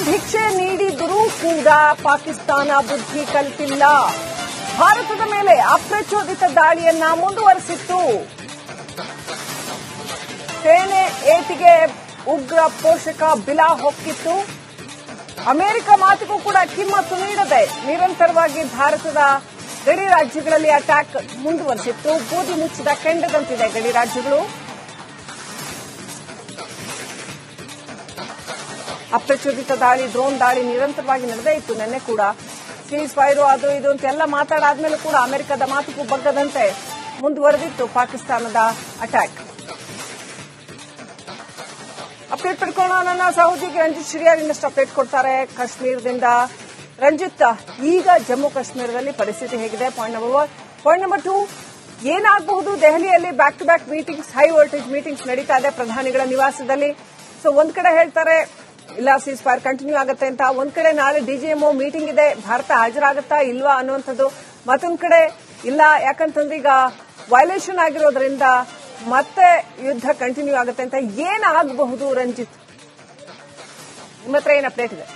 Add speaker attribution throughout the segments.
Speaker 1: ಭಿಕ್ಷೆ ನೀಡಿದರೂ ಕೂಡ ಪಾಕಿಸ್ತಾನ ಬುದ್ಧಿ ಕಲಿತಿಲ್ಲ ಭಾರತದ ಮೇಲೆ ಅಪ್ರಚೋದಿತ ದಾಳಿಯನ್ನ ಮುಂದುವರೆಸಿತ್ತು. ಸೇನೆ ಏಟಿಗೆ ಉಗ್ರ ಪೋಷಕ ಬಿಲಾ ಹೊಕ್ಕಿತ್ತು. ಅಮೆರಿಕ ಮಾತಿಗೂ ಕೂಡ ಕಿಮ್ಮತ್ತು ನೀಡದೆ ನಿರಂತರವಾಗಿ ಭಾರತದ ಗಡಿ ರಾಜ್ಯಗಳಲ್ಲಿ ಅಟ್ಯಾಕ್ ಮುಂದುವರೆಸಿತ್ತು. ಬೂದಿ ಮುಚ್ಚಿದ ಕೆಂಡದಂತಿದೆ ಗಡಿ ರಾಜ್ಯಗಳು. ಅಪ್ರಚೋದಿತ ದಾಳಿ ಡ್ರೋನ್ ದಾಳಿ ನಿರಂತರವಾಗಿ ನಡೆದೇ ಇತ್ತು ನಿನ್ನೆ ಕೂಡ. ಸೀಸ್ ಫೈರು ಅದು ಇದು ಅಂತ ಎಲ್ಲ ಮಾತಾಡಾದ್ಮೇಲೆ ಕೂಡ ಅಮೆರಿಕದ ಮಾತುಕು ಬಗ್ಗದಂತೆ ಮುಂದುವರೆದಿತ್ತು ಪಾಕಿಸ್ತಾನದ ಅಟ್ಯಾಕ್ ಅಪ್ಡೇಟ್ ಪಡ್ಕೊಳ್ಳೋಣ ನನ್ನ ರಂಜಿತ್ ಶ್ರೀಯಾರ್ ಇನ್ನಷ್ಟು ಅಪ್ಡೇಟ್ ಕೊಡ್ತಾರೆ. ಕಾಶ್ಮೀರದಿಂದ ರಂಜಿತ್, ಈಗ ಜಮ್ಮು ಕಾಶ್ಮೀರದಲ್ಲಿ ಪರಿಸ್ಥಿತಿ ಹೇಗಿದೆ? Point number one point number two ಏನಾಗಬಹುದು? ದೆಹಲಿಯಲ್ಲಿ back to back meetings high voltage meetings ನಡೀತಾ ಇದೆ ಪ್ರಧಾನಿಗಳ ನಿವಾಸದಲ್ಲಿ. ಸೊ ಒಂದ್ ಕಡೆ ಹೇಳ್ತಾರೆ ಇಲ್ಲ ಸೀಸ್ ಫೈರ್ ಕಂಟಿನ್ಯೂ ಆಗುತ್ತೆ ಅಂತ. ಒಂದ್ ಕಡೆ ನಾಳೆ ಡಿಜಿಎಂಒ ಮೀಟಿಂಗ್ ಇದೆ. ಭಾರತ ಹಾಜರಾಗುತ್ತಾ ಇಲ್ವಾ ಅನ್ನುವಂಥದ್ದು ಮತ್ತೊಂದ್ ಕಡೆ ಇಲ್ಲ. ಯಾಕಂತಂದ್ರೆ ಈಗ ವೈಲೇಷನ್ ಆಗಿರೋದ್ರಿಂದ ಮತ್ತೆ ಯುದ್ಧ ಕಂಟಿನ್ಯೂ ಆಗುತ್ತೆ ಅಂತ ಏನಾಗಬಹುದು ರಂಜಿತ್? ನಿಮ್ಮ ಹತ್ರ ಏನ್ ಅಪ್ಡೇಟ್ ಇದೆ?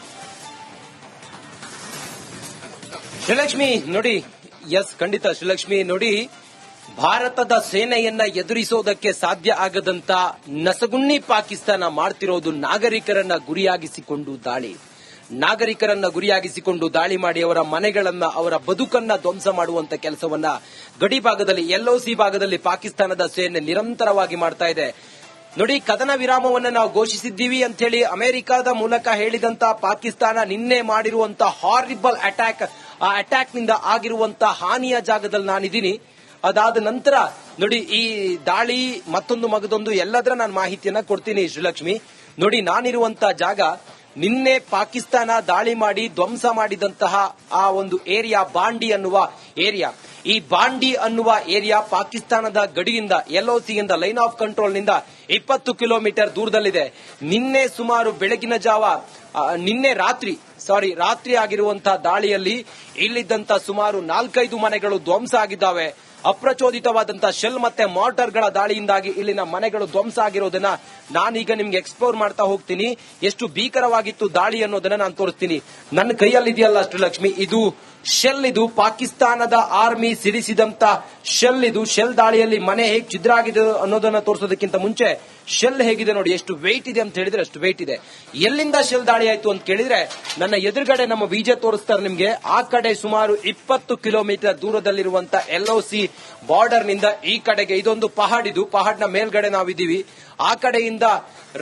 Speaker 2: ಶ್ರೀಲಕ್ಷ್ಮಿ ನೋಡಿ ಎಸ್ ಖಂಡಿತ ಶ್ರೀಲಕ್ಷ್ಮಿ ನೋಡಿ ಭಾರತದ ಸೇನೆಯನ್ನ ಎದುರಿಸೋದಕ್ಕೆ ಸಾಧ್ಯ ಆಗದಂತ ನಸಗುಣ್ಣಿ ಪಾಕಿಸ್ತಾನ ಮಾಡ್ತಿರೋದು ನಾಗರಿಕರನ್ನ ಗುರಿಯಾಗಿಸಿಕೊಂಡು ದಾಳಿ. ನಾಗರಿಕರನ್ನ ಗುರಿಯಾಗಿಸಿಕೊಂಡು ದಾಳಿ ಮಾಡಿ ಅವರ ಮನೆಗಳನ್ನ, ಅವರ ಬದುಕನ್ನ ಧ್ವಂಸ ಮಾಡುವಂತ ಕೆಲಸವನ್ನ ಗಡಿ ಭಾಗದಲ್ಲಿ ಎಲ್ಒಸಿ ಭಾಗದಲ್ಲಿ ಪಾಕಿಸ್ತಾನದ ಸೇನೆ ನಿರಂತರವಾಗಿ ಮಾಡ್ತಾ ಇದೆ. ನೋಡಿ, ಕದನ ವಿರಾಮವನ್ನು ನಾವು ಘೋಷಿಸಿದ್ದೀವಿ ಅಂತ ಹೇಳಿ ಅಮೆರಿಕದ ಮೂಲಕ ಹೇಳಿದಂತ ಪಾಕಿಸ್ತಾನ ನಿನ್ನೆ ಮಾಡಿರುವಂತಹ ಹಾರಿಬಲ್ ಅಟ್ಯಾಕ್ ಆ ಅಟ್ಯಾಕ್ನಿಂದ ಆಗಿರುವಂತಹ ಹಾನಿಯ ಜಾಗದಲ್ಲಿ ನಾನಿದ್ದೀನಿ. ಅದಾದ ನಂತರ ನೋಡಿ, ಈ ದಾಳಿ ಮತ್ತೊಂದು ಮಗದೊಂದು ಎಲ್ಲದರ ನಾನು ಮಾಹಿತಿಯನ್ನ ಕೊಡ್ತೀನಿ ಶ್ರೀಲಕ್ಷ್ಮಿ. ನೋಡಿ, ನಾನಿರುವಂತ ಜಾಗ ನಿನ್ನೆ ಪಾಕಿಸ್ತಾನ ದಾಳಿ ಮಾಡಿ ಧ್ವಂಸ ಮಾಡಿದಂತಹ ಆ ಒಂದು ಏರಿಯಾ ಬಾಂಡಿ ಅನ್ನುವ ಏರಿಯಾ. ಈ ಬಾಂಡಿ ಅನ್ನುವ ಏರಿಯಾ ಪಾಕಿಸ್ತಾನದ ಗಡಿಯಿಂದ ಎಲ್ಒಸಿಯಿಂದ ಲೈನ್ ಆಫ್ ಕಂಟ್ರೋಲ್ನಿಂದ ಇಪ್ಪತ್ತು ಕಿಲೋಮೀಟರ್ ದೂರದಲ್ಲಿದೆ. ನಿನ್ನೆ ಸುಮಾರು ಬೆಳಗಿನ ಜಾವ ನಿನ್ನೆ ರಾತ್ರಿ, ಸಾರಿ, ರಾತ್ರಿ ಆಗಿರುವಂತಹ ದಾಳಿಯಲ್ಲಿ ಇಲ್ಲಿದ್ದಂತ ಸುಮಾರು ನಾಲ್ಕೈದು ಮನೆಗಳು ಧ್ವಂಸ ಆಗಿದ್ದಾವೆ. ಅಪ್ರಚೋದಿತವಾದಂತಹ ಶೆಲ್ ಮತ್ತೆ ಮಾರ್ಟರ್ಗಳ ದಾಳಿಯಿಂದಾಗಿ ಇಲ್ಲಿನ ಮನೆಗಳು ಧ್ವಂಸ ಆಗಿರೋದನ್ನ ನಾನೀಗ ನಿಮ್ಗೆ ಎಕ್ಸ್ಪ್ಲೋರ್ ಮಾಡ್ತಾ ಹೋಗ್ತೀನಿ. ಎಷ್ಟು ಭೀಕರವಾಗಿತ್ತು ದಾಳಿ ಅನ್ನೋದನ್ನ ನಾನು ತೋರಿಸ್ತೀನಿ. ನನ್ನ ಕೈಯಲ್ಲಿ ಇದೆಯಲ್ಲ ಲಕ್ಷ್ಮಿ, ಇದು ಶೆಲ್, ಇದು ಪಾಕಿಸ್ತಾನದ ಆರ್ಮಿ ಸಿಡಿಸಿದಂತ ಶೆಲ್, ಇದು ಶೆಲ್ ದಾಳಿಯಲ್ಲಿ ಮನೆ ಹೇಗೆ ಛಿದ್ರ ಆಗಿದೆ ಅನ್ನೋದನ್ನ ತೋರಿಸೋದಕ್ಕಿಂತ ಮುಂಚೆ ಶೆಲ್ ಹೇಗಿದೆ ನೋಡಿ, ಎಷ್ಟು ವೆಯ್ಟ್ ಇದೆ ಅಂತ ಹೇಳಿದ್ರೆ ಅಷ್ಟು ವೆಯ್ಟ್ ಇದೆ. ಎಲ್ಲಿಂದ ಶೆಲ್ ದಾಳಿ ಆಯ್ತು ಅಂತ ಕೇಳಿದ್ರೆ, ನನ್ನ ಎದುರುಗಡೆ ನಮ್ಮ ವಿಜಯ ತೋರಿಸ್ತಾರೆ ನಿಮ್ಗೆ. ಆ ಕಡೆ ಸುಮಾರು ಇಪ್ಪತ್ತು ಕಿಲೋಮೀಟರ್ ದೂರದಲ್ಲಿರುವಂತ ಎಲ್ಒಸಿ ಬಾರ್ಡರ್ನಿಂದ ಈ ಕಡೆಗೆ, ಇದೊಂದು ಪಹಾಡ್ ಇದು. ಪಹಾಡ್ನ ಮೇಲ್ಗಡೆ ನಾವಿದ್ದೀವಿ. ಆ ಕಡೆಯಿಂದ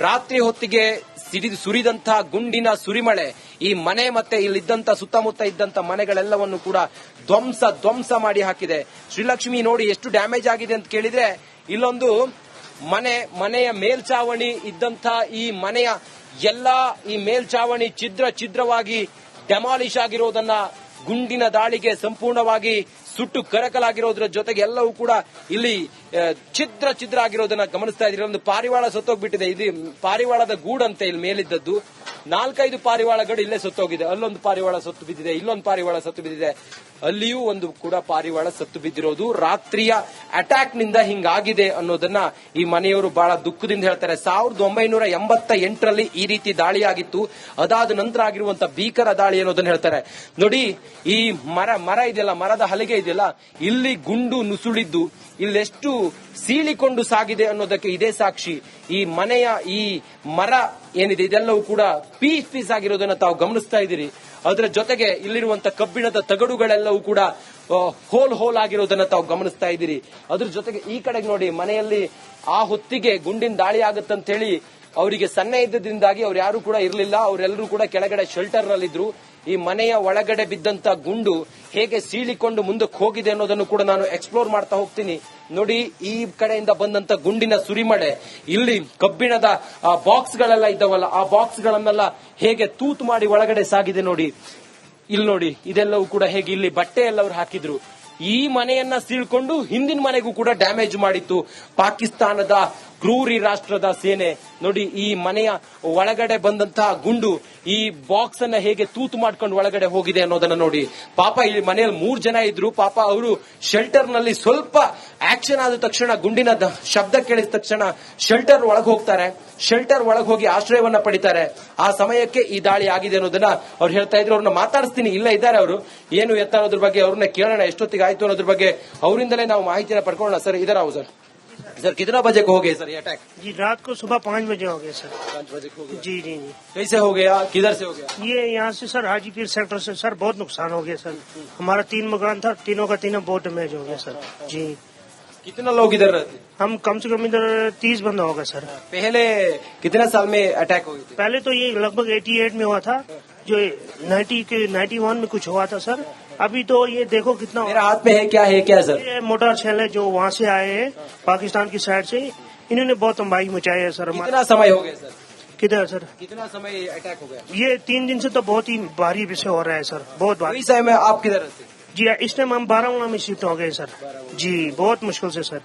Speaker 2: ರಾತ್ರಿ ಹೊತ್ತಿಗೆ ಸಿಡಿದು ಸುರಿದಂತಹ ಗುಂಡಿನ ಸುರಿಮಳೆ, ಈ ಮನೆ ಮತ್ತೆ ಇಲ್ಲಿದ್ದಂತ ಸುತ್ತಮುತ್ತ ಇದ್ದಂತ ಮನೆಗಳೆಲ್ಲವನ್ನು ಕೂಡ ಧ್ವಂಸ ಧ್ವಂಸ ಮಾಡಿ ಹಾಕಿದೆ. ಶ್ರೀಲಕ್ಷ್ಮಿ ನೋಡಿ, ಎಷ್ಟು ಡ್ಯಾಮೇಜ್ ಆಗಿದೆ ಅಂತ ಕೇಳಿದ್ರೆ, ಇಲ್ಲೊಂದು ಮನೆ, ಮನೆಯ ಮೇಲ್ಚಾವಣಿ ಇದ್ದಂತ ಈ ಮನೆಯ ಎಲ್ಲಾ ಈ ಮೇಲ್ಚಾವಣಿ ಛಿದ್ರ ಛಿದ್ರವಾಗಿ ಡೆಮಾಲಿಶ್ ಆಗಿರೋದನ್ನ ಗುಂಡಿನ ದಾಳಿಗೆ ಸಂಪೂರ್ಣವಾಗಿ ಸುಟ್ಟು ಕರಕಲಾಗಿರೋದ್ರ ಜೊತೆಗೆ ಎಲ್ಲವೂ ಕೂಡ ಇಲ್ಲಿ ಛಿದ್ರ ಛಿದ್ರ ಆಗಿರೋದನ್ನ ಗಮನಿಸ್ತಾ ಇದ್ದೀರಿ. ಒಂದು ಪಾರಿವಾಳ ಸತ್ತೋಗ್ಬಿಟ್ಟಿದೆ. ಇದು ಪಾರಿವಾಳದ ಗೂಡಂತೆ ಇಲ್ಲಿ ಮೇಲಿದ್ದದ್ದು. ನಾಲ್ಕೈದು ಪಾರಿವಾಳಗಳು ಇಲ್ಲೇ ಸತ್ತೋಗಿದೆ. ಅಲ್ಲೊಂದು ಪಾರಿವಾಳ ಸತ್ತು ಬಿದ್ದಿದೆ, ಇಲ್ಲೊಂದು ಪಾರಿವಾಳ ಸತ್ತು ಬಿದ್ದಿದೆ. ಅಲ್ಲಿಯೂ ಒಂದು ಕೂಡ ಪಾರಿವಾಳ ಸತ್ತು ಬಿದ್ದಿರೋದು. ರಾತ್ರಿಯ ಅಟ್ಯಾಕ್ನಿಂದ ಹಿಂಗಾಗಿದೆ ಅನ್ನೋದನ್ನ ಈ ಮನೆಯವರು ಬಹಳ ದುಃಖದಿಂದ ಹೇಳ್ತಾರೆ. ಸಾವಿರದ ಒಂಬೈನೂರ ಎಂಬತ್ತ ಎಂಟರಲ್ಲಿ ಈ ರೀತಿ ದಾಳಿಯಾಗಿತ್ತು. ಅದಾದ ನಂತರ ಆಗಿರುವಂತ ಭೀಕರ ದಾಳಿ ಅನ್ನೋದನ್ನ ಹೇಳ್ತಾರೆ. ನೋಡಿ, ಈ ಮರ ಮರ ಇದೆಯಲ್ಲ, ಮರದ ಹಲಿಗೆ ಇದೆಯಲ್ಲ, ಇಲ್ಲಿ ಗುಂಡು ನುಸುಳಿದ್ದು ಇಲ್ಲೆಷ್ಟು ಸೀಳಿಕೊಂಡು ಸಾಗಿದೆ ಅನ್ನೋದಕ್ಕೆ ಇದೇ ಸಾಕ್ಷಿ. ಈ ಮನೆಯ ಈ ಮರ ಏನಿದೆ, ಇದೆಲ್ಲವೂ ಕೂಡ ಪೀಸ್ ಪೀಸ್ ಆಗಿರೋದನ್ನ ತಾವು ಗಮನಿಸ್ತಾ ಇದ್ದೀರಿ. ಅದರ ಜೊತೆಗೆ ಇಲ್ಲಿರುವಂತಹ ಕಬ್ಬಿಣದ ತಗಡುಗಳೆಲ್ಲವೂ ಕೂಡ ಹೋಲ್ ಹೋಲ್ ಆಗಿರೋದನ್ನ ತಾವು ಗಮನಿಸ್ತಾ ಇದ್ದೀರಿ. ಅದ್ರ ಜೊತೆಗೆ ಈ ಕಡೆಗೆ ನೋಡಿ, ಮನೆಯಲ್ಲಿ ಆ ಹೊತ್ತಿಗೆ ಗುಂಡಿನ ದಾಳಿ ಆಗುತ್ತಂತ ಹೇಳಿ ಅವರಿಗೆ ಸನ್ನೆ ಇದ್ದದ್ರಿಂದಾಗಿ ಅವ್ರು ಯಾರು ಕೂಡ ಇರಲಿಲ್ಲ. ಅವರೆಲ್ಲರೂ ಕೂಡ ಕೆಳಗಡೆ ಶೆಲ್ಟರ್ ನಲ್ಲಿದ್ರು. ಈ ಮನೆಯ ಒಳಗಡೆ ಬಿದ್ದಂತ ಗುಂಡು ಹೇಗೆ ಸೀಳಿಕೊಂಡು ಮುಂದಕ್ಕೆ ಹೋಗಿದೆ ಅನ್ನೋದನ್ನು ಕೂಡ ನಾನು ಎಕ್ಸ್ಪ್ಲೋರ್ ಮಾಡ್ತಾ ಹೋಗ್ತೀನಿ. ನೋಡಿ, ಈ ಕಡೆಯಿಂದ ಬಂದಂತ ಗುಂಡಿನ ಸುರಿಮಳೆ, ಇಲ್ಲಿ ಕಬ್ಬಿಣದ ಬಾಕ್ಸ್ ಗಳೆಲ್ಲ ಇದ್ದಾವಲ್ಲ, ಆ ಬಾಕ್ಸ್ ಗಳನ್ನೆಲ್ಲ ಹೇಗೆ ತೂತು ಮಾಡಿ ಒಳಗಡೆ ಸಾಗಿದೆ ನೋಡಿ. ಇಲ್ಲಿ ನೋಡಿ, ಇದೆಲ್ಲವೂ ಕೂಡ ಹೇಗೆ ಇಲ್ಲಿ ಬಟ್ಟೆ ಎಲ್ಲವರು ಹಾಕಿದ್ರು. ಈ ಮನೆಯನ್ನ ಸೀಳ್ಕೊಂಡು ಹಿಂದಿನ ಮನೆಗೂ ಕೂಡ ಡ್ಯಾಮೇಜ್ ಮಾಡಿತ್ತು. ಪಾಕಿಸ್ತಾನದ ಕ್ರೂರಿ ರಾಷ್ಟ್ರದ ಸೇನೆ. ನೋಡಿ, ಈ ಮನೆಯ ಒಳಗಡೆ ಬಂದಂತಹ ಗುಂಡು ಈ ಬಾಕ್ಸ್ ಅನ್ನ ಹೇಗೆ ತೂತು ಮಾಡ್ಕೊಂಡು ಒಳಗಡೆ ಹೋಗಿದೆ ಅನ್ನೋದನ್ನ ನೋಡಿ. ಪಾಪ ಇಲ್ಲಿ ಮನೆಯಲ್ಲಿ ಮೂರ್ ಜನ ಇದ್ರು. ಪಾಪ ಅವರು ಶೆಲ್ಟರ್ನಲ್ಲಿ ಸ್ವಲ್ಪ ಆಕ್ಷನ್ ಆದ ತಕ್ಷಣ ಗುಂಡಿನ ಶಬ್ದ ಕೇಳಿದ ತಕ್ಷಣ ಶೆಲ್ಟರ್ ಒಳಗೆ ಹೋಗ್ತಾರೆ. ಶೆಲ್ಟರ್ ಒಳಗೆ ಹೋಗಿ ಆಶ್ರಯವನ್ನ ಪಡಿತಾರೆ. ಆ ಸಮಯಕ್ಕೆ ಈ ದಾಳಿ ಆಗಿದೆ ಅನ್ನೋದನ್ನ ಅವ್ರು ಹೇಳ್ತಾ ಇದ್ರು. ಅವ್ರನ್ನ ಮಾತಾಡಿಸ್ತೀನಿ. ಇಲ್ಲ ಇದ್ದಾರೆ ಅವರು. ಏನು ಎತ್ತ ಅನ್ನೋದ್ರ ಬಗ್ಗೆ ಅವ್ರನ್ನ ಕೇಳೋಣ. ಎಷ್ಟೊತ್ತಿಗೆ ಆಯ್ತು ಅನ್ನೋದ್ರ ಬಗ್ಗೆ ಅವರಿಂದಲೇ ನಾವು ಮಾಹಿತಿನ ಪಡ್ಕೊಳ್ಳೋಣ. ಸರ್ ಇದರ ಸರ್? सर कितना बजे को हो गया सर ये अटैक
Speaker 3: जी रात को सुबह पाँच बजे हो गया सर।
Speaker 2: पाँच बजे को हो गया।
Speaker 3: जी जी जी।
Speaker 2: कैसे हो गया? किधर से हो गया?
Speaker 3: ये यहाँ से सर हाजीपीर सेक्टर से। सर बहुत नुकसान हो गया सर। हमारा तीन मकान था तीनों का तीनों बहुत डैमेज हो गया सर। जी।
Speaker 2: कितना लोग इधर रहते?
Speaker 3: हम कम से कम इधर तीस बंदा होगा सर।
Speaker 2: पहले कितने साल में अटैक हो थे?
Speaker 3: पहले तो ये लगभग 88 में हुआ था। जो 90 के 91 में कुछ हुआ था सर। अभी तो ये देखो कितना
Speaker 2: मेरा हाथ में है क्या है क्या सर?
Speaker 3: ये मोटर सेल है जो वहाँ से आए हैं पाकिस्तान की साइड से। इन्होंने बहुत तबाही मचाई है सर
Speaker 2: कितना समय हो गया सर?
Speaker 3: किधर सर?
Speaker 2: कितना समय अटैक हो गया?
Speaker 3: ये तीन दिन से तो बहुत ही भारी विषय हो रहा है सर बहुत भारी।
Speaker 2: समय आप किधर
Speaker 3: जी इस टाइम हम बारामूला में शिफ्ट हो गए सर जी बहुत मुश्किल से सर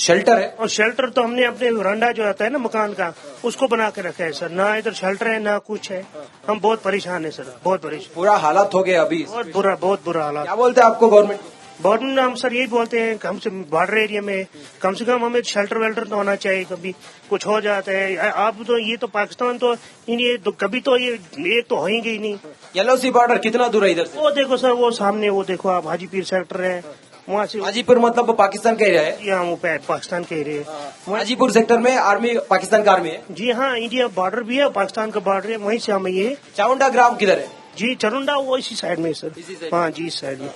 Speaker 2: शेल्टर है?
Speaker 3: और शेल्टर तो हमने अपने वरंडा जो आता है ना मकान का उसको बना के रखा है सर ना इधर शेल्टर है ना कुछ है. हम बहुत परेशान है सर बहुत परेशान.
Speaker 2: बुरा हालात हो गया अभी।
Speaker 3: बहुत बुरा बहुत बुरा हालात.
Speaker 2: क्या बोलते हैं आपको गवर्नमेंट
Speaker 3: गवर्नमेंट हम सर यही बोलते हैं हमसे बॉर्डर एरिया में कम से कम हमें शेल्टर वेल्टर तो होना चाहिए कभी कुछ हो जाता है। आप तो ये तो पाकिस्तान तो ये तो कभी तो ये एक तो होंगे ही नहीं।
Speaker 2: येलो सी बॉर्डर कितना दूर है इधर
Speaker 3: वो देखो सर वो सामने वो देखो आप हाजीपीर सेक्टर है वहाँ से
Speaker 2: हाजीपुर मतलब पाकिस्तान का एरिया है?
Speaker 3: यहाँ वो पा- पाकिस्तान के एरिया है।
Speaker 2: हाजीपुर सेक्टर में आर्मी पाकिस्तान का आर्मी है?
Speaker 3: जी हाँ इंडिया बॉर्डर भी है पाकिस्तान का बॉर्डर है वहीं से हमें ये
Speaker 2: चामुंडा ग्राम किधर है?
Speaker 3: जी चरुंडा वो इसी साइड में सर। हाँ जी इस साइड में।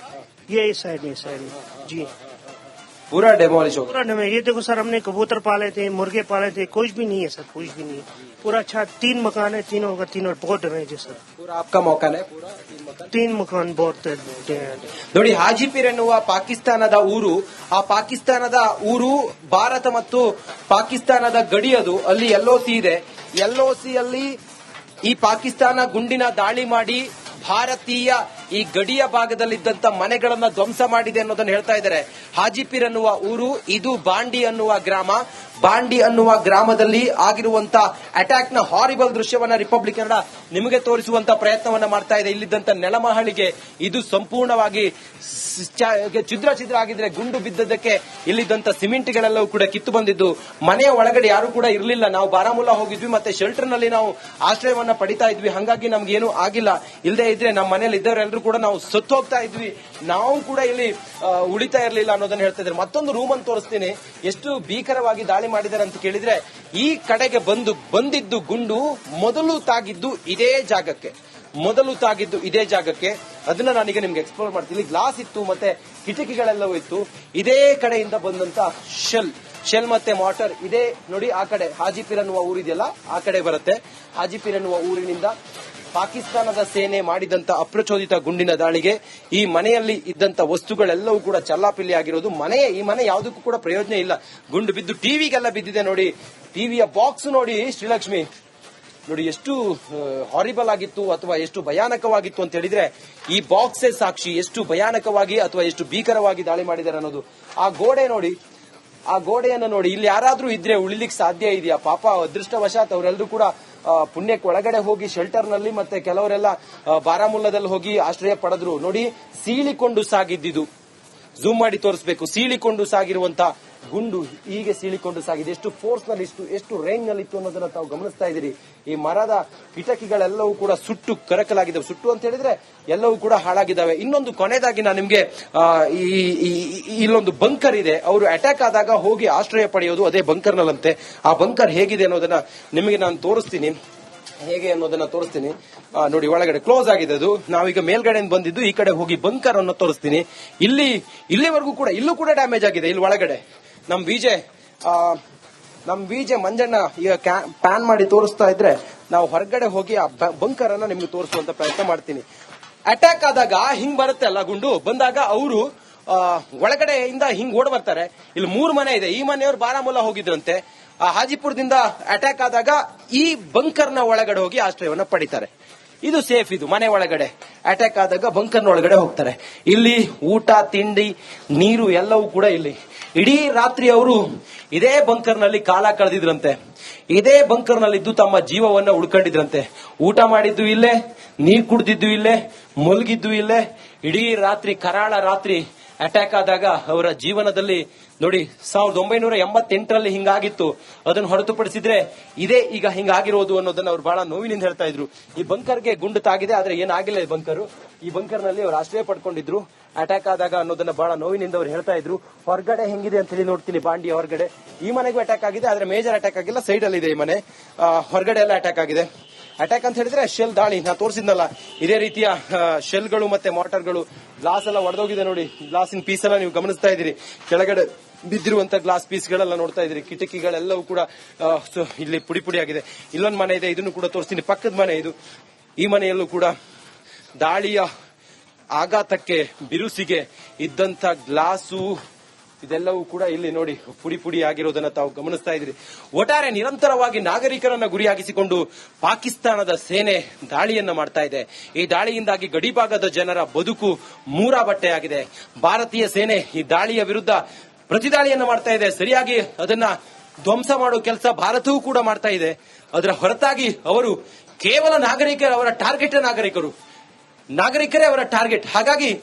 Speaker 3: ये इस साइड में इस साइड में जी
Speaker 2: पूरा डेमोलिश हो गया
Speaker 3: पूरा में ये देखो सर हमने कबूतर पाले थे मुर्गे पाले थे कुछ भी नहीं है सर कुछ भी नहीं है पूरा अच्छा तीन मकान है तीनों का तीनों बहुत डैमेज है सर
Speaker 2: पूरा आपका मौका है पूरा तीन मकान
Speaker 3: तीन मकान बहुत डैमेज
Speaker 2: ನೋಡಿ ಹಾಜಿಪೀರ್ ಎನ್ನುವ ಪಾಕಿಸ್ತಾನದ ಊರು ಆ ಪಾಕಿಸ್ತಾನದ ಊರು ಭಾರತ ಮತ್ತು ಪಾಕಿಸ್ತಾನದ ಗಡಿ ಅದು ಅಲ್ಲಿ ಎಲ್ಒಸಿ ಇದೆ ಎಲ್ಒಸಿ ಅಲ್ಲಿ ಈ ಪಾಕಿಸ್ತಾನ ಗುಂಡಿನ ದಾಳಿ ಮಾಡಿ ಭಾರತೀಯ ಈ ಗಡಿಯ ಭಾಗದಲ್ಲಿದ್ದಂತ ಮನೆಗಳನ್ನ ಧ್ವಂಸ ಮಾಡಿದೆ ಅನ್ನೋದನ್ನ ಹೇಳ್ತಾ ಇದ್ದಾರೆ. ಹಾಜಿಪೀರ್ ಅನ್ನುವ ಊರು, ಇದು ಬಾಂಡಿ ಅನ್ನುವ ಗ್ರಾಮ. ಬಾಂಡಿ ಅನ್ನುವ ಗ್ರಾಮದಲ್ಲಿ ಆಗಿರುವಂತ ಅಟ್ಯಾಕ್ನ ಹಾರಿಬಲ್ ದೃಶ್ಯವನ್ನ ರಿಪಬ್ಲಿಕ್ ಕನ್ನಡ ನಿಮಗೆ ತೋರಿಸುವಂತ ಪ್ರಯತ್ನವನ್ನ ಮಾಡ್ತಾ ಇದೆ. ಇಲ್ಲಿದ್ದಂತ ನೆಲಮಹಳಿಗೆ ಇದು ಸಂಪೂರ್ಣವಾಗಿ ಛಿದ್ರ ಛಿದ್ರ ಆಗಿದ್ರೆ ಗುಂಡು ಬಿದ್ದದಕ್ಕೆ ಇಲ್ಲಿದ್ದಂತ ಸಿಮೆಂಟ್ಗಳೆಲ್ಲವೂ ಕೂಡ ಕಿತ್ತು ಬಂದಿದ್ದು. ಮನೆಯ ಒಳಗಡೆ ಯಾರು ಕೂಡ ಇರಲಿಲ್ಲ. ನಾವು ಬಾರಾಮುಲ್ಲಾ ಹೋಗಿದ್ವಿ ಮತ್ತೆ ಶೆಲ್ಟರ್ನಲ್ಲಿ ನಾವು ಆಶ್ರಯವನ್ನ ಪಡಿತಾ ಇದ್ವಿ. ಹಂಗಾಗಿ ನಮ್ಗೆ ಏನು ಆಗಿಲ್ಲ. ಇಲ್ಲದೆ ಇದ್ರೆ ನಮ್ಮ ಮನೇಲಿ ಇದ್ದವರೆಲ್ಲರೂ ಕೂಡ ನಾವು ಸತ್ತು ಹೋಗ್ತಾ ಇದ್ವಿ. ನಾವು ಕೂಡ ಇಲ್ಲಿ ಉಳಿತಾ ಇರಲಿಲ್ಲ ಅನ್ನೋದನ್ನ ಹೇಳ್ತಾ ಇದ್ದಾರೆ. ಮತ್ತೊಂದು ರೂಮ್ ಅನ್ನು ತೋರಿಸ್ತೀನಿ. ಎಷ್ಟು ಭೀಕರವಾಗಿ ದಾಳಿ ಮಾಡಿದ್ದಾರೆ ಅಂತ ಕೇಳಿದ್ರೆ, ಈ ಕಡೆಗೆ ಬಂದು, ಬಂದಿದ್ದು ಗುಂಡು ಮೊದಲು ತಾಗಿದ್ದು ಇದೇ ಜಾಗಕ್ಕೆ. ಮೊದಲು ತಾಗಿದ್ದು ಇದೇ ಜಾಗಕ್ಕೆ. ಅದನ್ನ ನಾನೀಗ ನಿಮ್ಗೆ ಎಕ್ಸ್ಪ್ಲೋರ್ ಮಾಡ್ತೀನಿ. ಗ್ಲಾಸ್ ಇತ್ತು ಮತ್ತೆ ಕಿಟಕಿಗಳೆಲ್ಲವೂ ಇತ್ತು. ಇದೇ ಕಡೆಯಿಂದ ಬಂದಂತ ಶೆಲ್ ಶೆಲ್ ಮತ್ತೆ ಮಾರ್ಟರ್ ಇದೇ ನೋಡಿ ಆ ಕಡೆ ಹಾಜಿಪೀರ್ ಅನ್ನುವ ಊರಿದೆಯಲ್ಲ ಆ ಕಡೆ ಬರುತ್ತೆ. ಹಾಜಿಪೀರ್ ಅನ್ನುವ ಊರಿನಿಂದ ಪಾಕಿಸ್ತಾನದ ಸೇನೆ ಮಾಡಿದಂತ ಅಪ್ರಚೋದಿತ ಗುಂಡಿನ ದಾಳಿಗೆ ಈ ಮನೆಯಲ್ಲಿ ಇದ್ದಂತ ವಸ್ತುಗಳೆಲ್ಲವೂ ಕೂಡ ಚಲ್ಲಾಪಿಲ್ಲಿ ಆಗಿರೋದು. ಮನೆ ಈ ಮನೆ ಯಾವುದಕ್ಕೂ ಕೂಡ ಪ್ರಯೋಜನ ಇಲ್ಲ. ಗುಂಡು ಬಿದ್ದು ಟಿವಿಗೆಲ್ಲ ಬಿದ್ದಿದೆ ನೋಡಿ. ಟಿವಿಯ ಬಾಕ್ಸ್ ನೋಡಿ, ಶ್ರೀಲಕ್ಷ್ಮಿ. ನೋಡಿ, ಎಷ್ಟು ಹಾರಿಬಲ್ ಆಗಿತ್ತು ಅಥವಾ ಎಷ್ಟು ಭಯಾನಕವಾಗಿತ್ತು ಅಂತ ಹೇಳಿದ್ರೆ, ಈ ಬಾಕ್ಸೇ ಸಾಕ್ಷಿ ಎಷ್ಟು ಭಯಾನಕವಾಗಿ ಅಥವಾ ಎಷ್ಟು ಭೀಕರವಾಗಿ ದಾಳಿ ಮಾಡಿದ್ದಾರೆ ಅನ್ನೋದು. ಆ ಗೋಡೆ ನೋಡಿ ಆ ಗೋಡೆಯನ್ನ ನೋಡಿ, ಇಲ್ಲಿ ಯಾರಾದ್ರೂ ಇದ್ರೆ ಉಳಿಲಿಕ್ಕೆ ಸಾಧ್ಯ ಇದೆಯಾ? ಪಾಪ ಅದೃಷ್ಟವಶಾತ್ ಅವರೆಲ್ಲರೂ ಕೂಡ ಪುಣ್ಯಕ್ಕೆ ಒಳಗಡೆ ಹೋಗಿ ಶೆಲ್ಟರ್ನಲ್ಲಿ ಮತ್ತೆ ಕೆಲವರೆಲ್ಲ ಬಾರಾಮುಲ್ಲದಲ್ಲಿ ಹೋಗಿ ಆಶ್ರಯ ಪಡೆದ್ರು. ನೋಡಿ, ಸೀಳಿಕೊಂಡು ಸಾಗಿದ್ದಿದು. ಝೂಮ್ ಮಾಡಿ ತೋರಿಸಬೇಕು. ಸೀಳಿಕೊಂಡು ಸಾಗಿರುವಂತ ಗುಂಡು ಹೀಗೆ ಸೀಳಿಕೊಂಡು ಸಾಗಿದೆ. ಎಷ್ಟು ಫೋರ್ಸ್ನಲ್ಲಿ ಇಷ್ಟು ಎಷ್ಟು ರೇಂಜ್ನಲ್ಲಿ ಇತ್ತು ಅನ್ನೋದನ್ನ ತಾವು ಗಮನಿಸ್ತಾ ಇದ್ದೀರಿ. ಈ ಮರದ ಕಿಟಕಿಗಳೆಲ್ಲವೂ ಕೂಡ ಸುಟ್ಟು ಕರಕಲಾಗಿದ್ದಾವೆ. ಸುಟ್ಟು ಅಂತ ಹೇಳಿದ್ರೆ ಎಲ್ಲವೂ ಕೂಡ ಹಾಳಾಗಿದ್ದಾವೆ. ಇನ್ನೊಂದು ಕೊನೆಯದಾಗಿ ನಾನು ನಿಮ್ಗೆ ಈ ಇಲ್ಲೊಂದು ಬಂಕರ್ ಇದೆ. ಅವರು ಅಟ್ಯಾಕ್ ಆದಾಗ ಹೋಗಿ ಆಶ್ರಯ ಪಡೆಯೋದು ಅದೇ ಬಂಕರ್ ನಲ್ಲಂತೆ ಆ ಬಂಕರ್ ಹೇಗಿದೆ ಅನ್ನೋದನ್ನ ನಿಮಗೆ ನಾನು ತೋರಿಸ್ತೀನಿ. ಹೇಗೆ ಅನ್ನೋದನ್ನ ತೋರಿಸ್ತೀನಿ. ನೋಡಿ, ಒಳಗಡೆ ಕ್ಲೋಸ್ ಆಗಿದೆ ಅದು. ನಾವೀಗ ಮೇಲ್ಗಡೆಯಿಂದ ಬಂದಿದ್ದು, ಈ ಕಡೆ ಹೋಗಿ ಬಂಕರ್ ಅನ್ನು ತೋರಿಸ್ತೀನಿ. ಇಲ್ಲಿ, ಇಲ್ಲಿವರೆಗೂ ಕೂಡ, ಇಲ್ಲೂ ಕೂಡ ಡ್ಯಾಮೇಜ್ ಆಗಿದೆ, ಇಲ್ಲಿ ಒಳಗಡೆ. ನಮ್ ವಿಜೆ ನಮ್ ವಿಜೆ ಮಂಜಣ್ಣ ಈಗ ಪ್ಯಾನ್ ಮಾಡಿ ತೋರಿಸ್ತಾ ಇದ್ರೆ ನಾವು ಹೊರಗಡೆ ಹೋಗಿ ಆ ಬಂಕರ್ ಅನ್ನ ನಿಮ್ಗೆ ತೋರಿಸುವಂತ ಪ್ರಯತ್ನ ಮಾಡ್ತೀನಿ. ಅಟ್ಯಾಕ್ ಆದಾಗ ಹಿಂಗ್ ಬರುತ್ತೆ ಅಲ್ಲ ಗುಂಡು? ಬಂದಾಗ ಅವರು ಒಳಗಡೆಯಿಂದ ಹಿಂಗ್ ಓಡ್ ಬರ್ತಾರೆ. ಇಲ್ಲಿ ಮೂರು ಮನೆ ಇದೆ. ಈ ಮನೆಯವರು ಬಾರಾಮುಲ್ಲಾ ಹೋಗಿದ್ರಂತೆ. ಆ, ಹಾಜಿಪುರದಿಂದ ಅಟ್ಯಾಕ್ ಆದಾಗ ಈ ಬಂಕರ್ನ ಒಳಗಡೆ ಹೋಗಿ ಆಶ್ರಯವನ್ನ ಪಡಿತಾರೆ. ಇದು ಸೇಫ್ ಇದು. ಮನೆ ಒಳಗಡೆ. ಅಟ್ಯಾಕ್ ಆದಾಗ ಬಂಕರ್ ಒಳಗಡೆ ಹೋಗ್ತಾರೆ. ಇಲ್ಲಿ ಊಟ, ತಿಂಡಿ, ನೀರು ಎಲ್ಲವೂ ಕೂಡ ಇಲ್ಲಿ. ಇಡೀ ರಾತ್ರಿ ಅವರು ಇದೇ ಬಂಕರ್ನಲ್ಲಿ ಕಾಲ ಕಳೆದಿದ್ರಂತೆ. ಇದೇ ಬಂಕರ್ನಲ್ಲಿದ್ದು ತಮ್ಮ ಜೀವವನ್ನ ಉಳ್ಕೊಂಡಿದ್ರಂತೆ. ಊಟ ಮಾಡಿದ್ದು ಇಲ್ಲೇ, ನೀರ್ ಕುಡ್ದಿದ್ದು ಇಲ್ಲೇ, ಮಲಗಿದ್ದು ಇಲ್ಲೇ. ಇಡೀ ರಾತ್ರಿ, ಕರಾಳ ರಾತ್ರಿ ಅಟ್ಯಾಕ್ ಆದಾಗ ಅವರ ಜೀವನದಲ್ಲಿ ನೋಡಿ, ಸಾವಿರದ ಒಂಬೈನೂರ ಎಂಬತ್ತೆಂಟರಲ್ಲಿ ಹಿಂಗಾಗಿತ್ತು. ಅದನ್ನು ಹೊರತುಪಡಿಸಿದ್ರೆ ಇದೇ ಈಗ ಹಿಂಗಾಗಿರೋದು ಅನ್ನೋದನ್ನ ಅವ್ರು ಬಹಳ ನೋವಿನಿಂದ ಹೇಳ್ತಾ ಇದ್ರು. ಈ ಬಂಕರ್ಗೆ ಗುಂಡು ತಾಗಿದೆ, ಆದ್ರೆ ಏನಾಗಿಲ್ಲ ಈ ಬಂಕರ್ ಈ ಬಂಕರ್ನಲ್ಲಿ ಅವ್ರು ಆಶ್ರಯ ಪಡ್ಕೊಂಡಿದ್ರು. ಅಟ್ಯಾಕ್ ಆದಾಗ ಅನ್ನೋದನ್ನ ಬಹಳ ನೋವಿನಿಂದ ಅವ್ರು ಹೇಳ್ತಾ ಇದ್ರು. ಹೊರಗಡೆ ಹೆಂಗಿದೆ ಅಂತ ಹೇಳಿ ನೋಡ್ತೀನಿ ಬಾಂಡಿ ಹೊರಗಡೆ. ಈ ಮನೆಗೂ ಅಟ್ಯಾಕ್ ಆಗಿದೆ, ಆದ್ರೆ ಮೇಜರ್ ಅಟ್ಯಾಕ್ ಆಗಿಲ್ಲ ಸೈಡ್ ಅಲ್ಲಿ ಇದೆ ಈ ಮನೆ. ಹೊರಗಡೆ ಎಲ್ಲ ಅಟ್ಯಾಕ್ ಆಗಿದೆ. ಅಟ್ಯಾಕ್ ಅಂತ ಹೇಳಿದ್ರೆ ಶೆಲ್ ದಾಳಿ, ನಾ ತೋರಿಸಿದ್ನಲ್ಲ. ಇದೇ ರೀತಿಯ ಶೆಲ್ಗಳು ಮತ್ತೆ ಮಾರ್ಟರ್ಗಳು ಗ್ಲಾಸ್ ಎಲ್ಲ ಒಡೆದೋಗಿದೆ ನೋಡಿ. ಗ್ಲಾಸಿನ ಪೀಸ್ ಎಲ್ಲ ನೀವು ಗಮನಿಸ್ತಾ ಇದ್ದೀರಿ. ಕೆಳಗಡೆ ಬಿದ್ದಿರುವಂತ ಗ್ಲಾಸ್ ಪೀಸ್ ಗಳೆಲ್ಲ ನೋಡ್ತಾ ಇದ್ರಿ ಕಿಟಕಿಗಳೆಲ್ಲವೂ ಕೂಡ ಇಲ್ಲಿ ಪುಡಿ ಪುಡಿ ಆಗಿದೆ. ಇಲ್ಲೊಂದು ಮನೆ ಇದೆ, ಇದನ್ನು ಕೂಡ ತೋರಿಸ್ತೀನಿ. ಪಕ್ಕದ ಮನೆ ಇದು. ಈ ಮನೆಯಲ್ಲೂ ಕೂಡ ದಾಳಿಯ ಆಘಾತಕ್ಕೆ, ಬಿರುಸಿಗೆ ಇದ್ದಂತ ಗ್ಲಾಸು ಇದೆಲ್ಲವೂ ಕೂಡ ಇಲ್ಲಿ ನೋಡಿ ಪುಡಿ ಪುಡಿ ಆಗಿರೋದನ್ನ ತಾವು ಗಮನಿಸ್ತಾ ಇದ್ರಿ ಒಟ್ಟಾರೆ ನಿರಂತರವಾಗಿ ನಾಗರಿಕರನ್ನ ಗುರಿಯಾಗಿಸಿಕೊಂಡು ಪಾಕಿಸ್ತಾನದ ಸೇನೆ ದಾಳಿಯನ್ನ ಮಾಡ್ತಾ ಇದೆ. ಈ ದಾಳಿಯಿಂದಾಗಿ ಗಡಿಭಾಗದ ಜನರ ಬದುಕು ಮೂರ ಬಟ್ಟೆಯಾಗಿದೆ ಭಾರತೀಯ ಸೇನೆ ಈ ದಾಳಿಯ ವಿರುದ್ಧ ಪ್ರತಿದಾಳಿಯನ್ನ ಮಾಡ್ತಾ ಇದೆ. ಸರಿಯಾಗಿ ಅದನ್ನ ಧ್ವಂಸ ಮಾಡೋ ಕೆಲಸ ಭಾರತವೂ ಕೂಡ ಮಾಡ್ತಾ ಇದೆ. ಅದರ ಹೊರತಾಗಿ ಅವರು ಕೇವಲ ನಾಗರಿಕರ ಅವರ ಟಾರ್ಗೆಟ್ ನಾಗರಿಕರು. ನಾಗರಿಕರೇ ಅವರ ಟಾರ್ಗೆಟ್. ಹಾಗಾಗಿ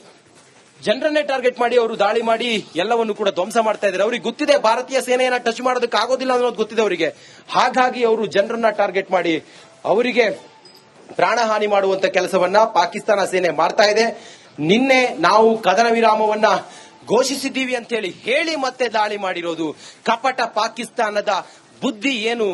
Speaker 2: ಜನರನ್ನೇ ಟಾರ್ಗೆಟ್ ಮಾಡಿ ಅವರು ದಾಳಿ ಮಾಡಿ ಎಲ್ಲವನ್ನು ಕೂಡ ಧ್ವಂಸ ಮಾಡ್ತಾ ಇದ್ದಾರೆ. ಅವ್ರಿಗೆ ಗೊತ್ತಿದೆ, ಭಾರತೀಯ ಸೇನೆಯನ್ನ ಟಚ್ ಮಾಡೋದಕ್ಕೆ ಆಗೋದಿಲ್ಲ ಅನ್ನೋದು ಗೊತ್ತಿದೆ ಅವರಿಗೆ. ಹಾಗಾಗಿ ಅವರು ಜನರನ್ನ ಟಾರ್ಗೆಟ್ ಮಾಡಿ ಅವರಿಗೆ ಪ್ರಾಣಹಾನಿ ಮಾಡುವಂತ ಕೆಲಸವನ್ನ ಪಾಕಿಸ್ತಾನ ಸೇನೆ ಮಾಡ್ತಾ ಇದೆ. ನಿನ್ನೆ ನಾವು ಕದನ ವಿರಾಮವನ್ನ ಘೋಷಿಸಿದ್ದೀವಿ ಅಂತ ಹೇಳಿ ಹೇಳಿ ಮತ್ತೆ ದಾಳಿ ಮಾಡಿರೋದು. ಕಪಟ ಪಾಕಿಸ್ತಾನದ ಬುದ್ಧಿ ಏನು?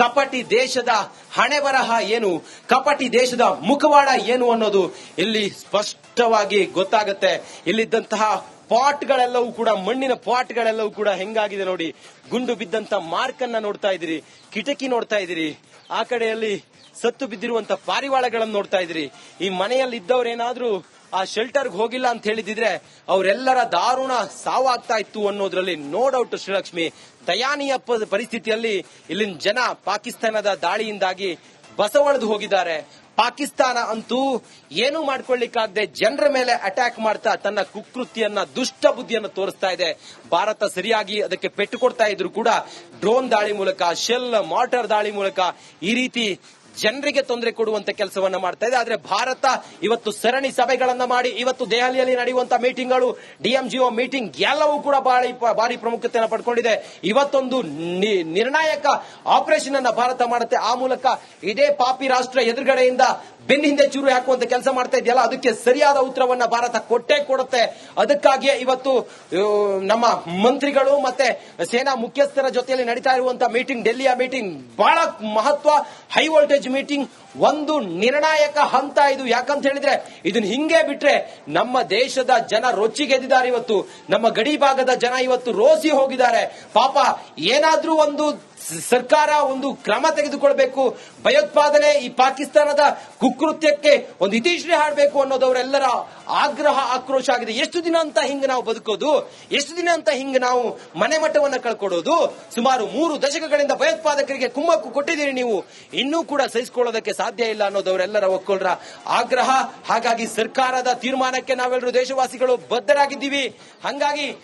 Speaker 2: ಕಪಟಿ ದೇಶದ ಹಣೆ ಬರಹ ಏನು? ಕಪಟಿ ದೇಶದ ಮುಖವಾಡ ಏನು ಅನ್ನೋದು ಇಲ್ಲಿ ಸ್ಪಷ್ಟವಾಗಿ ಗೊತ್ತಾಗುತ್ತೆ. ಇಲ್ಲಿದ್ದಂತಹ ಪಾಟ್ಗಳೆಲ್ಲವೂ ಕೂಡ, ಮಣ್ಣಿನ ಪಾಟ್ಗಳೆಲ್ಲವೂ ಕೂಡ ಹೆಂಗಾಗಿದೆ ನೋಡಿ. ಗುಂಡು ಬಿದ್ದಂತ ಮಾರ್ಕ್ ಅನ್ನ ನೋಡ್ತಾ ಇದ್ದೀರಿ, ಕಿಟಕಿ ನೋಡ್ತಾ ಇದ್ದೀರಿ. ಆ ಕಡೆಯಲ್ಲಿ ಸತ್ತು ಬಿದ್ದಿರುವಂತ ಪಾರಿವಾಳಗಳನ್ನು ನೋಡ್ತಾ ಇದ್ದೀರಿ. ಈ ಮನೆಯಲ್ಲಿ ಇದ್ದವರೇನಾದ್ರೂ ಆ ಶೆಲ್ಟರ್ಗೆ ಹೋಗಿಲ್ಲ ಅಂತ ಹೇಳಿದಿದ್ರೆ ಅವರೆಲ್ಲರ ದಾರುಣ ಸಾವಾಗ್ತಾ ಇತ್ತು ಅನ್ನೋದ್ರಲ್ಲಿ ನೋ ಡೌಟ್ ಶ್ರೀಲಕ್ಷ್ಮಿ. ದಯಾನೀಯ ಪರಿಸ್ಥಿತಿಯಲ್ಲಿ ಇಲ್ಲಿನ ಜನ ಪಾಕಿಸ್ತಾನದ ದಾಳಿಯಿಂದಾಗಿ ಬಸವಳೆದು ಹೋಗಿದ್ದಾರೆ. ಪಾಕಿಸ್ತಾನ ಅಂತೂ ಏನು ಮಾಡ್ಕೊಳ್ಳಿಕ್ಕಾಗದೆ ಜನರ ಮೇಲೆ ಅಟ್ಯಾಕ್ ಮಾಡ್ತಾ ತನ್ನ ಕುಕೃತಿಯನ್ನ, ದುಷ್ಟ ಬುದ್ಧಿಯನ್ನು ತೋರಿಸ್ತಾ ಇದೆ. ಭಾರತ ಸರಿಯಾಗಿ ಅದಕ್ಕೆ ಪೆಟ್ಟು ಕೊಡ್ತಾ ಇದ್ರು ಕೂಡ ಡ್ರೋನ್ ದಾಳಿ ಮೂಲಕ ಶೆಲ್ ಮಾರ್ಟರ್ ದಾಳಿ ಮೂಲಕ ಈ ರೀತಿ ಜನರಿಗೆ ತೊಂದರೆ ಕೊಡುವಂತ ಕೆಲಸವನ್ನ ಮಾಡ್ತಾ ಇದೆ. ಆದ್ರೆ ಭಾರತ ಇವತ್ತು ಸರಣಿ ಸಭೆಗಳನ್ನ ಮಾಡಿ, ಇವತ್ತು ದೆಹಲಿಯಲ್ಲಿ ನಡೆಯುವಂತ ಮೀಟಿಂಗ್ಗಳು ಡಿಎಂಜಿಒ ಮೀಟಿಂಗ್ ಎಲ್ಲವೂ ಕೂಡ ಬಾರಿ ಭಾರಿ ಪ್ರಾಮುಖ್ಯತೆಯನ್ನು ಪಡ್ಕೊಂಡಿದೆ. ಇವತ್ತೊಂದು ನಿರ್ಣಾಯಕ ಆಪರೇಷನ್ ಅನ್ನ ಭಾರತ ಮಾಡುತ್ತೆ. ಆ ಮೂಲಕ ಇದೇ ಪಾಪಿ ರಾಷ್ಟ್ರ ಎದುರುಗಡೆಯಿಂದ ಬೆನ್ನ ಹಿಂದೆ ಚೂರು ಹಾಕುವಂತ ಕೆಲಸ ಮಾಡ್ತಾ ಇದೆಯಲ್ಲ, ಅದಕ್ಕೆ ಸರಿಯಾದ ಉತ್ತರವನ್ನ ಭಾರತ ಕೊಟ್ಟೇ ಕೊಡುತ್ತೆ. ಅದಕ್ಕಾಗಿಯೇ ಇವತ್ತು ನಮ್ಮ ಮಂತ್ರಿಗಳು ಮತ್ತೆ ಸೇನಾ ಮುಖ್ಯಸ್ಥರ ಜೊತೆಯಲ್ಲಿ ನಡೀತಾ ಇರುವಂತ ಮೀಟಿಂಗ್, ಡೆಲ್ಲಿಯ ಮೀಟಿಂಗ್, ಬಹಳ ಮಹತ್ವ, ಹೈ ವೋಲ್ಟೇಜ್ ಮೀಟಿಂಗ್, ಒಂದು ನಿರ್ಣಾಯಕ ಹಂತ ಇದು. ಯಾಕಂತ ಹೇಳಿದ್ರೆ ಇದನ್ನ ಹಿಂಗೆ ಬಿಟ್ರೆ ನಮ್ಮ ದೇಶದ ಜನ ರೊಚ್ಚಿಗೆದ್ದಿದ್ದಾರೆ ಇವತ್ತು. ನಮ್ಮ ಗಡಿ ಭಾಗದ ಜನ ಇವತ್ತು ರೋಸಿ ಹೋಗಿದ್ದಾರೆ. ಪಾಪ, ಏನಾದ್ರೂ ಒಂದು ಸರ್ಕಾರ ಒಂದು ಕ್ರಮ ತೆಗೆದುಕೊಳ್ಬೇಕು. ಭಯೋತ್ಪಾದನೆ ಈ ಪಾಕಿಸ್ತಾನದ ಕುಕೃತ್ಯಕ್ಕೆ ಒಂದು ಇತಿಶ್ರೀ ಹಾಡಬೇಕು ಅನ್ನೋದವರೆಲ್ಲರ ಆಗ್ರಹ, ಆಕ್ರೋಶ ಆಗಿದೆ. ಎಷ್ಟು ದಿನ ಅಂತ ಹಿಂಗ್ ನಾವು ಬದುಕೋದು? ಎಷ್ಟು ದಿನ ಅಂತ ಹಿಂಗ್ ನಾವು ಮನೆ ಮಟ್ಟವನ್ನ ಕಳ್ಕೊಡೋದು? ಸುಮಾರು ಮೂರು ದಶಕಗಳಿಂದ ಭಯೋತ್ಪಾದಕರಿಗೆ ಕುಮ್ಮಕ್ಕು ಕೊಟ್ಟಿದ್ದೀರಿ ನೀವು. ಇನ್ನೂ ಕೂಡ ಸಹಿಸಿಕೊಳ್ಳೋದಕ್ಕೆ ಸಾಧ್ಯ ಇಲ್ಲ ಅನ್ನೋದವರೆಲ್ಲರ ಒಕ್ಕೊಳ್ರ ಆಗ್ರಹ. ಹಾಗಾಗಿ ಸರ್ಕಾರದ ತೀರ್ಮಾನಕ್ಕೆ ನಾವೆಲ್ಲರೂ ದೇಶವಾಸಿಗಳು ಬದ್ಧರಾಗಿದ್ದೀವಿ. ಹಂಗಾಗಿ